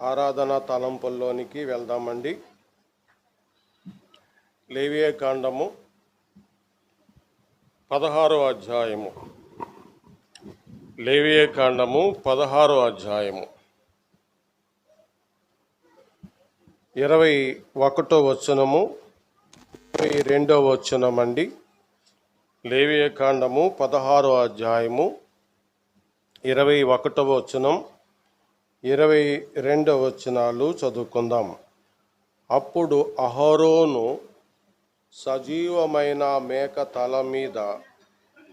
ఆరాధన తలంపుల్లోనికి వెళ్దామండి. లేవియే కాండము పదహారో అధ్యాయము. లేవియే కాండము పదహారో అధ్యాయము. ఇరవై ఒకటో వచనము ఇరవై రెండో వచనమండి. లేవియే కాండము పదహారో అధ్యాయము ఇరవై ఒకటవ వచనం. ఇరవై రెండవ వచనాలు చదువుకుందాం. అప్పుడు అహరోను సజీవమైన మేక తల మీద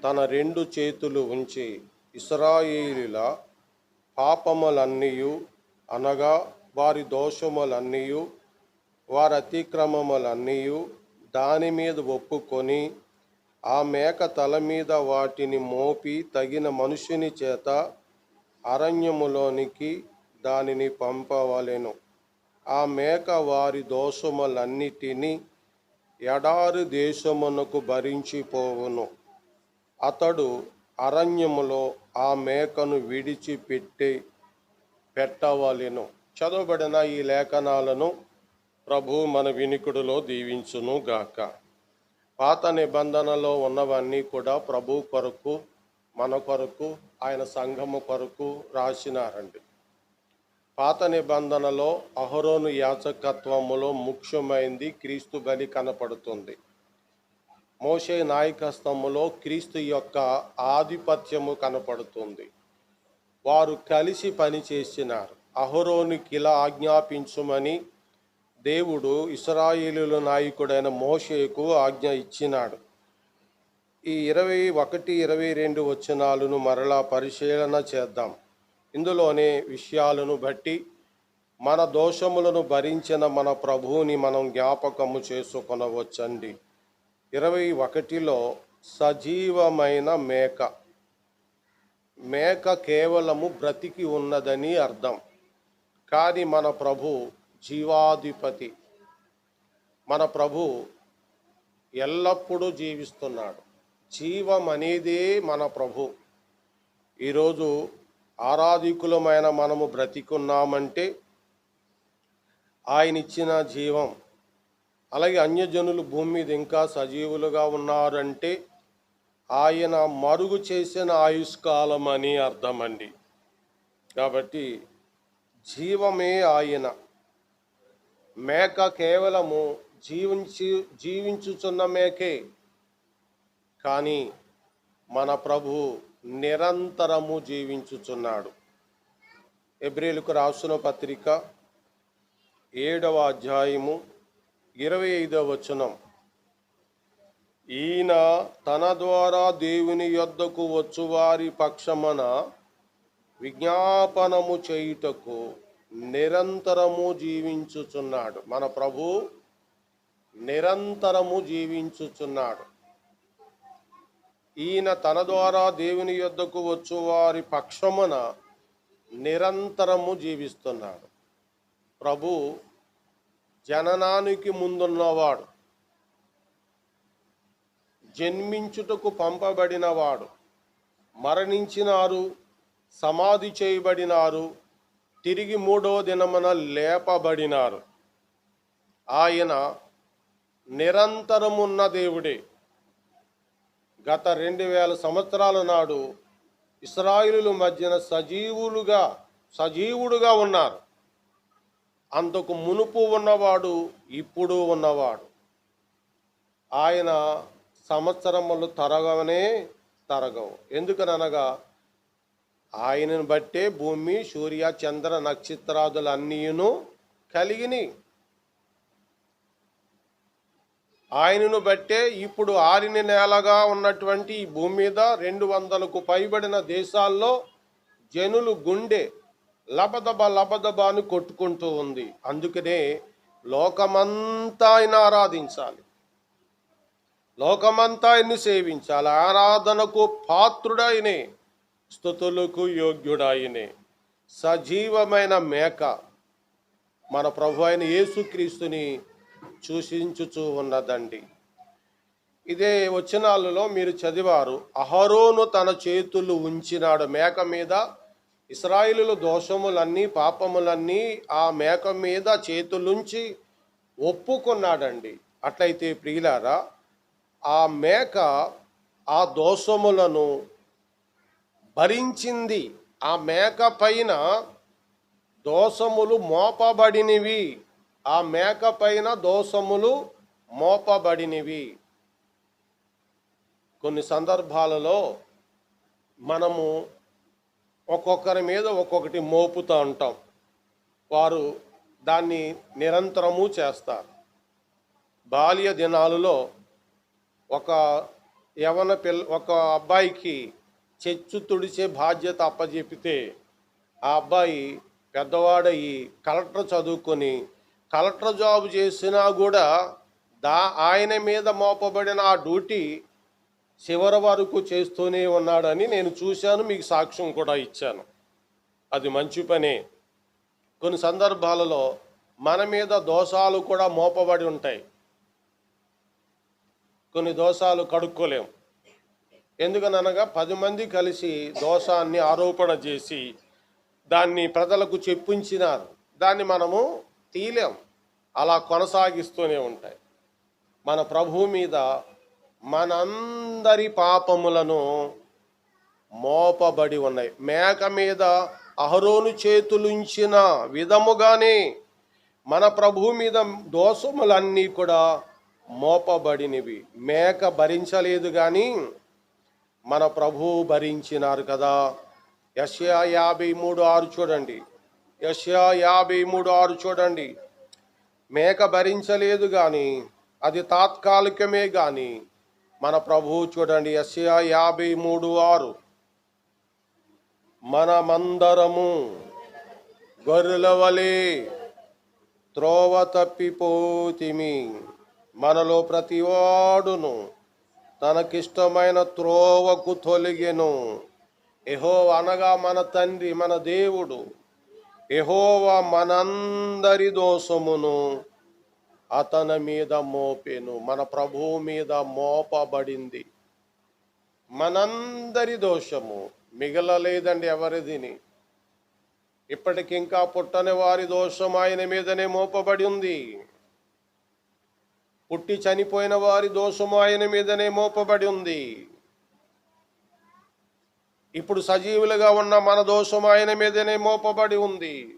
తన రెండు చేతులు ఉంచి ఇస్రాయేలీల పాపములన్నీయు అనగా వారి దోషములన్నీయు వారి అతిక్రమములన్నీయు దాని మీద ఒప్పుకొని ఆ మేక తల మీద వాటిని మోపి తగిన మనుషుని చేత అరణ్యములోనికి దానిని పంపవలెను. ఆ మేక వారి దోషములన్నిటినీ ఎడారి దేశమునకు భరించిపోవును అతడు అరణ్యములో ఆ మేకను విడిచిపెట్టి పెట్టవలెను. చదవబడిన ఈ లేఖనాలను ప్రభు మన వినికుడిలో దీవించును గాక. పాత నిబంధనలో ఉన్నవన్నీ కూడా ప్రభు కొరకు మన కొరకు ఆయన సంఘము కొరకు రాసినారండి. పాత నిబంధనలో అహరోను యాచకత్వములో ముఖ్యమైంది క్రీస్తు బలి కనపడుతుంది. మోషే నాయకత్వములో క్రీస్తు యొక్క ఆధిపత్యము కనపడుతుంది. వారు కలిసి పనిచేసినారు అహరోనికి ఇలా ఆజ్ఞాపించుమని దేవుడు ఇస్రాయేలుల నాయకుడైన మోషేకు ఆజ్ఞ ఇచ్చినాడు. ఈ ఇరవై ఒకటి ఇరవై రెండు వచనాలను మరలా పరిశీలన చేద్దాం. ఇందులోనే విషయాలను బట్టి మన దోషములను భరించిన మన ప్రభువుని మనం జ్ఞాపకము చేసుకొనవచ్చండి. ఇరవై ఒకటిలో సజీవమైన మేక. మేక కేవలము బ్రతికి ఉన్నదని అర్థం. కానీ మన ప్రభు జీవాధిపతి. మన ప్రభు ఎల్లప్పుడూ జీవిస్తున్నాడు. జీవం అనేదే మన ప్రభు. ఈరోజు ఆరాధికులమైన మనము బ్రతికున్నామంటే ఆయన ఇచ్చిన జీవం. అలాగే అన్యజనులు భూమి మీద ఇంకా సజీవులుగా ఉన్నారంటే ఆయన మరుగు చేసిన ఆయుష్కాలం అని అర్థమండి. కాబట్టి జీవమే ఆయన. మేక కేవలము జీవించి జీవించుచున్న మేకే. కానీ మన ప్రభు నిరంతరము జీవించుచున్నాడు. ఎబ్రిలకు రాసిన పత్రిక ఏడవ అధ్యాయము ఇరవై ఐదవ వచనం. ఈయన తన ద్వారా దేవుని యొద్దకు వచ్చువారి పక్షమన విజ్ఞాపనము చేయుటకు నిరంతరము జీవించుచున్నాడు. మన ప్రభు నిరంతరము జీవించుచున్నాడు. ఈయన తన ద్వారా దేవుని యొద్దకు వచ్చు వారి పక్షమున నిరంతరము జీవిస్తున్నాడు. ప్రభు జననానికి ముందున్నవాడు. జన్మించుటకు పంపబడినవాడు. మరణించినారు సమాధి చేయబడినారు తిరిగి మూడో దినమున లేపబడినారు. ఆయన నిరంతరమున్న దేవుడే. గత రెండు వేల సంవత్సరాల నాడు ఇస్రాయిలు మధ్యన సజీవులుగా సజీవుడుగా ఉన్నారు. అంతకు మునుపు ఉన్నవాడు ఇప్పుడు ఉన్నవాడు. ఆయన సంవత్సరములు తరగవనే తరగవు. ఎందుకనగా ఆయనను బట్టే భూమి సూర్య చంద్ర నక్షత్రాదులన్నీను కలిగిని ఆయనను బట్టే ఇప్పుడు ఆరిన నేలగా ఉన్నటువంటి ఈ భూమి మీద రెండు వందలకు పైబడిన దేశాల్లో జనులు గుండె లబదబ లబదబ అని కొట్టుకుంటూ ఉంది. అందుకనే లోకమంతా ఆయన ఆరాధించాలి. లోకమంతా ఆయన్ని సేవించాలి. ఆరాధనకు పాత్రుడైనే స్థుతులకు యోగ్యుడాయనే సజీవమైన మేక మన ప్రభు అయిన యేసుక్రీస్తుని సూచించుచూ ఉన్నదండి. ఇదే వచనాలలో మీరు చదివారు అహరోను తన చేతులు ఉంచినాడు మేక మీద ఇస్రాయిలు దోషములన్నీ పాపములన్నీ ఆ మేక మీద చేతులుంచి ఒప్పుకున్నాడండి. అట్లయితే ప్రియులారా ఆ మేక ఆ దోషములను భరించింది. ఆ మేక పైన దోషములు మోపబడినవి. ఆ మేక పైన దోషములు మోపబడినవి. కొన్ని సందర్భాలలో మనము ఒక్కొక్కరి మీద ఒక్కొక్కటి మోపుతూ ఉంటాం. వారు దాన్ని నిరంతరము చేస్తారు. బాల్య దినాలలో ఒక యవన పిల్ల ఒక అబ్బాయికి చెచ్చు తుడిచే బాధ్యత అప్పజెపితే ఆ అబ్బాయి పెద్దవాడయ్యి కలెక్టర్ చదువుకొని కలెక్టర్ జాబ్ చేసినా కూడా దా ఆయన మీద మోపబడిన ఆ డ్యూటీ చివరి వరకు చేస్తూనే ఉన్నాడని నేను చూశాను మీకు సాక్ష్యం కూడా ఇచ్చాను. అది మంచి పనే. కొన్ని సందర్భాలలో మన మీద దోషాలు కూడా మోపబడి ఉంటాయి. కొన్ని దోషాలు కడుక్కోలేం. ఎందుకనగా పది మంది కలిసి దోషాన్ని ఆరోపణ చేసి దాన్ని ప్రజలకు చెప్పించినారు. దాన్ని మనము తీయలేం అలా కొనసాగిస్తూనే ఉంటాయి. మన ప్రభు మీద మనందరి పాపములను మోపబడి ఉన్నాయి. మేక మీద అహరోను చేతులుంచిన విధముగానే మన ప్రభు మీద దోషములన్నీ కూడా మోపబడినవి. మేక భరించలేదు కానీ మన ప్రభువు భరించినారు కదా. యష్యా యాభై మూడు ఆరు చూడండి. యష్యా యాభై మూడు ఆరు చూడండి. మేక భరించలేదు కానీ అది తాత్కాలికమే కానీ మన ప్రభువు చూడండి యష్యా యాభై మూడు ఆరు. మనమందరము గొర్రెల వలె త్రోవ తప్పిపోతిమి. మనలో ప్రతివాడును తనకిష్టమైన త్రోవకు తొలిగెను. ఎహో అనగా మన తండ్రి మన దేవుడు. ఎహోవా మనందరి దోషమును అతని మీద మోపెను. మన ప్రభువు మీద మోపబడింది. మనందరి దోషము మిగలలేదండి ఎవరిదిని. ఇప్పటికింకా పుట్టని వారి దోషం ఆయన మీదనే మోపబడి ఉంది. పుట్టి చనిపోయిన వారి దోషము ఆయన మీదనే మోపబడి ఉంది. ఇప్పుడు సజీవులుగా ఉన్న మన దోషం ఆయన మీదనే మోపబడి ఉంది.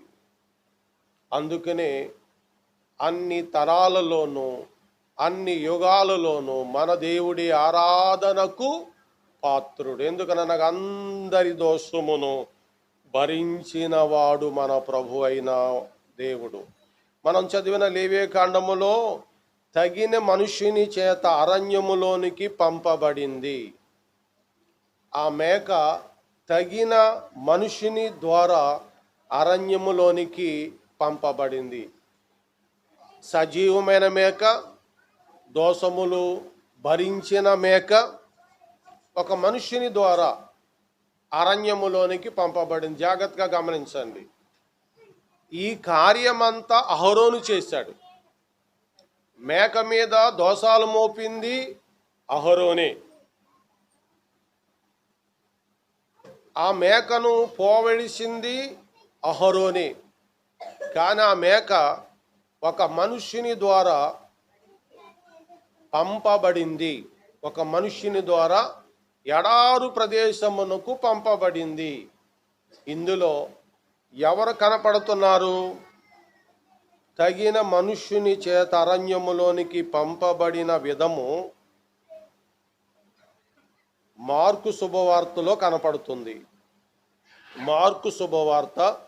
అందుకనే అన్ని తరాలలోనూ అన్ని యుగాలలోనూ మన దేవుడి ఆరాధనకు పాత్రుడు. ఎందుకనగా అందరి దోషమును భరించినవాడు మన ప్రభు అయిన దేవుడు. మనం చదివిన లేవే కాండములో తగిన మనుషుని చేత అరణ్యములోనికి పంపబడింది. ఆ మేక తగిన మనుషుని ద్వారా అరణ్యములోనికి పంపబడింది. సజీవమైన మేక దోషములు భరించిన మేక ఒక మనుషుని ద్వారా అరణ్యములోనికి పంపబడింది. జాగ్రత్తగా గమనించండి. ఈ కార్యమంతా అహరోను చేశాడు. మేక మీద దోషాలు మోపింది అహరోనే. ఆ మేకను పోవడిసింది అహరోనే. కానీ ఆ మేక ఒక మనుష్యుని ద్వారా పంపబడింది. ఒక మనుష్యుని ద్వారా ఎడారు ప్రదేశమునకు పంపబడింది. ఇందులో ఎవరు కనపడుతున్నారు? తగిన మనుష్యుని చేత అరణ్యములోనికి పంపబడిన విధము మార్కు శుభవార్తలో కనపడుతుంది. మార్కు శుభవార్త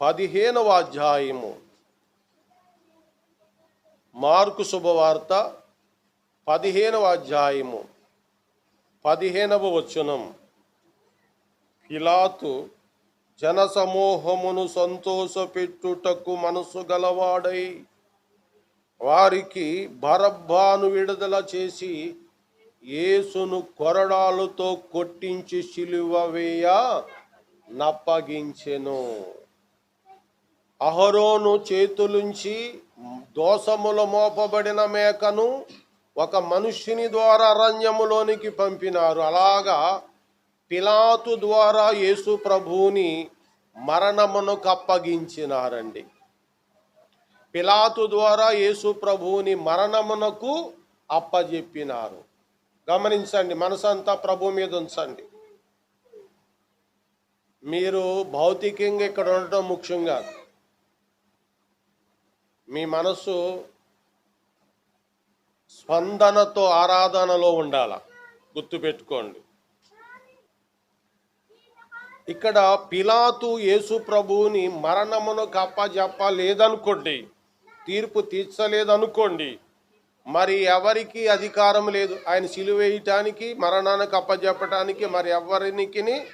పదిహేనవ అధ్యాయము. మార్కు శుభవార్త పదిహేనవ అధ్యాయము. పదిహేనవ వచనం. పిలాతు జనసమూహమును సంతోషపెట్టుటకు మనసు గలవాడై వారికి బరబ్బాను విడుదల చేసి యేసును కొరడాలతో కొట్టించి శిలువ వేయ నప్పగించెను. అహరోను చేతులుంచి దోషముల మోపబడిన మేకను ఒక మనుష్యుని ద్వారా అరణ్యములోనికి పంపినారు. అలాగా పిలాతు ద్వారా యేసు ప్రభువుని మరణమునకు అప్పగించినారండి పిలాతు ద్వారా యేసు ప్రభువుని మరణమునకు అప్పజెప్పినారు. గమనించండి మనసంతా ప్రభు మీద ఉంచండి. మీరు భౌతికంగా ఇక్కడ ఉండటం ముఖ్యం కాదు. మీ మనసు స్పందనతో ఆరాధనలో ఉండాల. గుర్తుపెట్టుకోండి. ఇక్కడ పిలాతు యేసు ప్రభువుని మరణమునకు అప్పజెప్ప లేదనుకోండి తీర్పు తీర్చలేదనుకోండి మరి ఎవరికి అధికారం లేదు? ఆయన సిలువేయటానికి మరణానికి అప్పజెప్పటానికి మరి ఎవరికి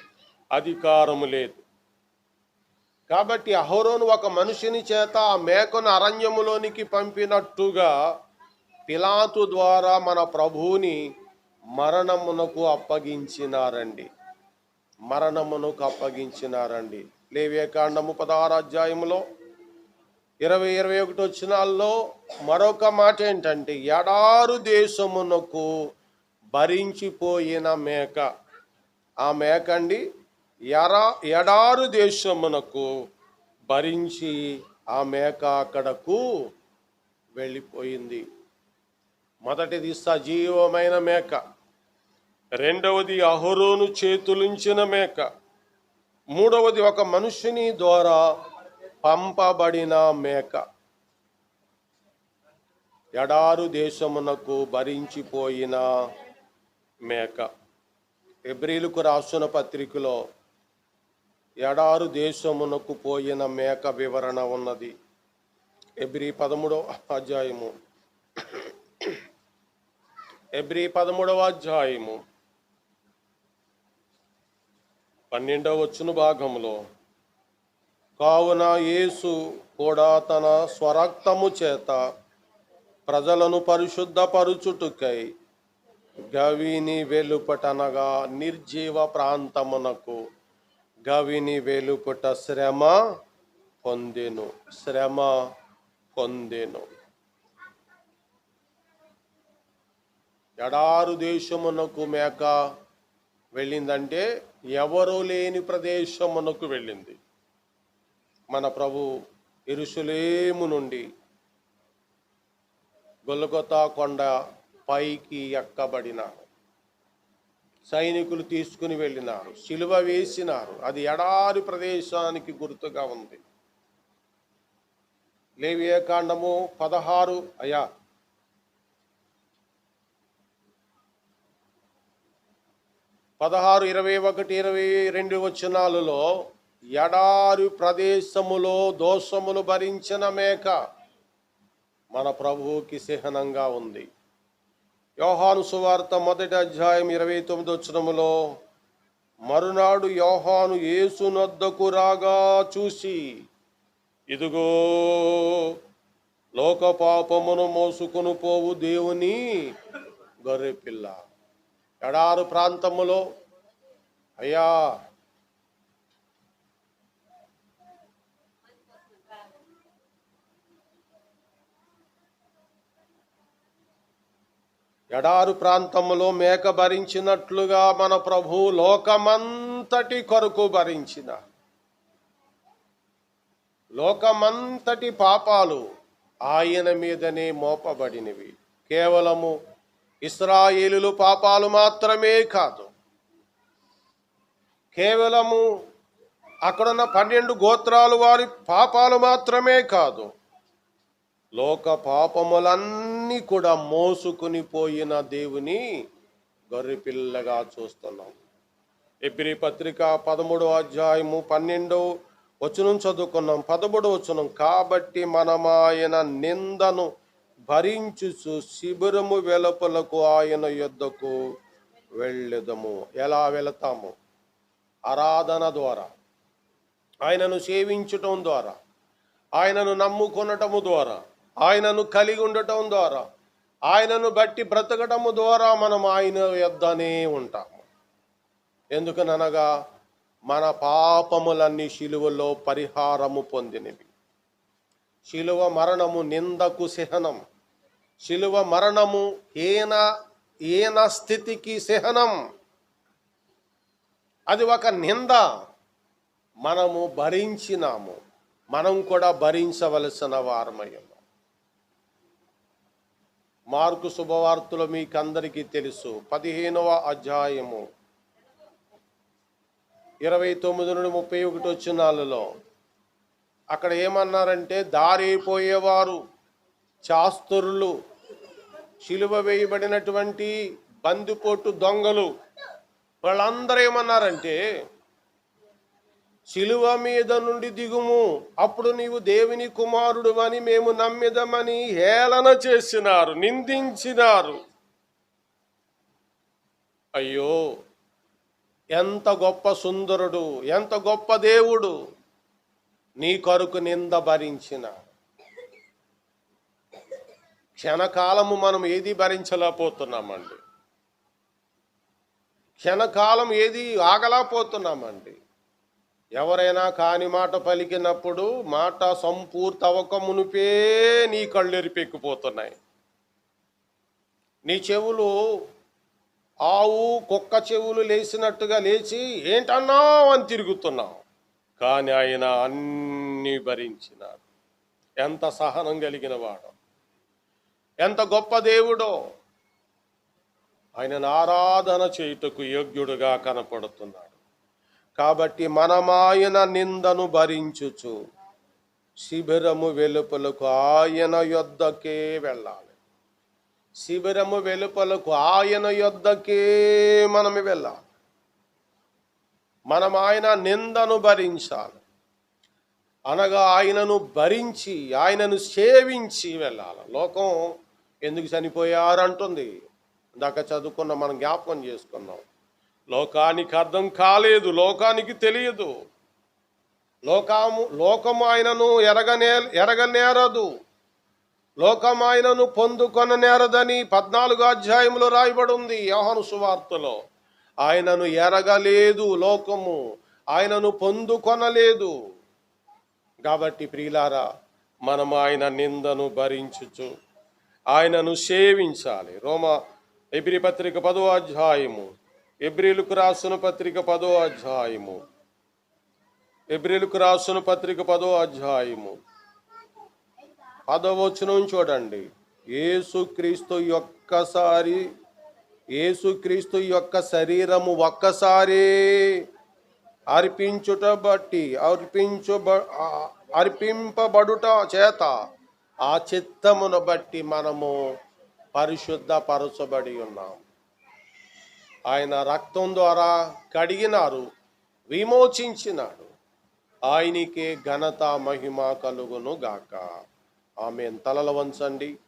అధికారం లేదు. కాబట్టి అహోరోను ఒక మనిషిని చేత ఆ మేకను అరణ్యములోనికి పంపినట్టుగా పిలాతు ద్వారా మన ప్రభువుని మరణమునకు అప్పగించినారండి. మరణమునకు అప్పగించినారండి. లేవ్యకాండము పదహారు అధ్యాయంలో ఇరవై ఇరవై ఒకటి వచ్చినాల్లో మరొక మాట ఏంటంటే ఎడారు దేశమునకు భరించిపోయిన మేక. ఆ మేక అండి ఎరా ఎడారు దేశమునకు భరించి ఆ మేక అక్కడకు వెళ్ళిపోయింది. మొదటిది సజీవమైన మేక. రెండవది అహరోను చేతులుంచిన మేక. మూడవది ఒక మనుషుని ద్వారా పంపబడిన మేక. ఎడారు దేశమునకు భరించిపోయిన మేక. ఎబ్రిలకు రాసిన పత్రికలో ఎడారు దేశమునకు పోయిన మేక వివరణ ఉన్నది. ఎబ్రి పదమూడవ అధ్యాయము. ఎబ్రి పదమూడవ అధ్యాయము. పన్నెండవ వచ్చున భాగంలో కావున యేసు కూడా తన స్వరక్తము చేత ప్రజలను పరిశుద్ధపరుచుటకై గవిని వెలుపటనగా నిర్జీవ ప్రాంతమునకు గవిని వెలుపట శ్రమ పొందెను శ్రమ పొందెను. ఎడారు దేశమునకు మేక వెళ్ళిందంటే ఎవరూ లేని ప్రదేశమునకు వెళ్ళింది. మన ప్రభు ఇరుషులేము నుండి గొల్లగొతా కొండ పైకి ఎక్కబడినారు సైనికులు తీసుకుని వెళ్ళినారు. శిలువ వేసినారు. అది ఎడారి ప్రదేశానికి గుర్తుగా ఉంది. లేవియకాండము పదహారు అయా పదహారు ఇరవై ఒకటి ఇరవై రెండు వచనాలలో ఎడారి ప్రదేశములో దోషములు భరించిన మేక మన ప్రభువుకి చిహ్నంగా ఉంది. యోహాను సువార్త మొదటి అధ్యాయం ఇరవై తొమ్మిది వచ్చినములో మరునాడు యోహాను యేసు నొద్దకు రాగా చూసి ఇదిగో లోక పాపమును మోసుకుని పోవు దేవుని గొర్రెపిల్ల. ఎడారు ప్రాంతములో అయ్యా ఎడారు ప్రాంతములో మేక భరించినట్లుగా మన ప్రభు లోకమంతటి కొరకు భరించిన. లోకమంతటి పాపాలు ఆయన మీదనే మోపబడినవి. కేవలము ఇస్రాయేలులు పాపాలు మాత్రమే కాదు. కేవలము అక్కడున్న పన్నెండు గోత్రాలు వారి పాపాలు మాత్రమే కాదు. లోక పాపములన్నీ కూడా మోసుకుని పోయిన దేవుని గొర్రెపిల్లగా చూస్తున్నాం. ఎబ్రి పత్రిక పదమూడవ అధ్యాయము పన్నెండో వచనం చదువుకున్నాం. పదమూడవ వచనం కాబట్టి మనం ఆయన నిందను భరించుచు శిబిరము వెలుపలకు ఆయన యుద్ధకు వెళ్ళెదము. ఎలా వెళతాము? ఆరాధన ద్వారా ఆయనను సేవించటం ద్వారా ఆయనను నమ్ముకొనటము ద్వారా. ఆయనను కలిగి ఉండటం ద్వారా ఆయనను బట్టి బ్రతకటము ద్వారా మనం ఆయన యొద్దనే ఉంటాము. ఎందుకనగా మన పాపములన్నీ శిలువలో పరిహారము పొందినవి. శిలువ మరణము నిందకు సిహనం శిలువ మరణము ఏన ఏన స్థితికి సిహనం అది ఒక నింద. మనము భరించినాము. మనం కూడా భరించవలసిన వారమయం మార్కు శుభవార్తలు మీకందరికీ తెలుసు. పదిహేనవ అధ్యాయము. ఇరవై తొమ్మిది నుండి ముప్పై ఒకటి వచ్చినాలలో అక్కడ ఏమన్నారంటే దారైపోయేవారు చాస్తురులు శిలువ వేయబడినటువంటి బందిపోటు దొంగలు వాళ్ళందరూ ఏమన్నారంటే శిలువ మీద నుండి దిగుము. అప్పుడు నీవు దేవుని కుమారుడు అని మేము నమ్మిదమని హేళన చేసినారు నిందించినారు. అయ్యో ఎంత గొప్ప సుందరుడు ఎంత గొప్ప దేవుడు నీ కొరకు నింద భరించిన. క్షణకాలము మనం ఏది భరించలేకపోతున్నామండి? క్షణకాలం ఏది ఆగలేకపోతున్నామండి? ఎవరైనా కాని మాట పలికినప్పుడు మాట సంపూర్తి అవ్వక మునిపే నీ కళ్ళెరిపెక్కిపోతున్నాయి. నీ చెవులు ఆవు కుక్క చెవులు లేచినట్టుగా లేచి ఏంటన్నావు అని తిరుగుతున్నావు. కానీ ఆయన అన్నీ భరించినాడు. ఎంత సహనం కలిగిన వాడు. ఎంత గొప్ప దేవుడో. ఆయనను ఆరాధన చేయుటకు యోగ్యుడుగా కనపడుతున్నాడు. కాబట్టి మనమాయన నిందను భరించుచు శిబిరము వెలుపలకు ఆయన యొద్దకే వెళ్ళాలి. శిబిరము వెలుపలకు ఆయన యొద్దకే మనం వెళ్ళాలి. మనం ఆయన నిందను భరించాలి. అనగా ఆయనను భరించి ఆయనను సేవించి వెళ్ళాలి. లోకం ఎందుకు చనిపోయారంటుంది? ఇందాక చదువుకున్న మనం జ్ఞాపకం చేసుకున్నాం. లోకానికి అర్థం కాలేదు లోకానికి తెలియదు. లోకము లోకము ఆయనను ఎరగనే ఎరగనేరదు. లోకం ఆయనను పొందుకొననేరదని పద్నాలుగు అధ్యాయంలో రాయబడి ఉంది యోహాను సువార్తలో. ఆయనను ఎరగలేదు లోకము ఆయనను పొందుకొనలేదు. కాబట్టి ప్రియులారా మనం ఆయన నిందను భరించుచు ఆయనను సేవించాలి. రోమ ఎపిరిపత్రిక పదో అధ్యాయము. ఎబ్రిలకు రాసిన పత్రిక పదో అధ్యాయము. ఎబ్రిలకు రాసిన పత్రిక పదో అధ్యాయము. పదవచనం చూడండి. ఏసుక్రీస్తు యొక్కసారి ఏసుక్రీస్తు యొక్క శరీరము ఒక్కసారి అర్పించుట బట్టి అర్పించుబ అర్పింపబడుట చేత ఆ చిత్తమును బట్టి మనము పరిశుద్ధపరచబడి ఉన్నాం. ఆయన రక్తం ద్వారా కడిగినారు విమోచించినాడు. ఆయనకే ఘనత మహిమ కలుగును గాక ఆమె తలల వంచండి.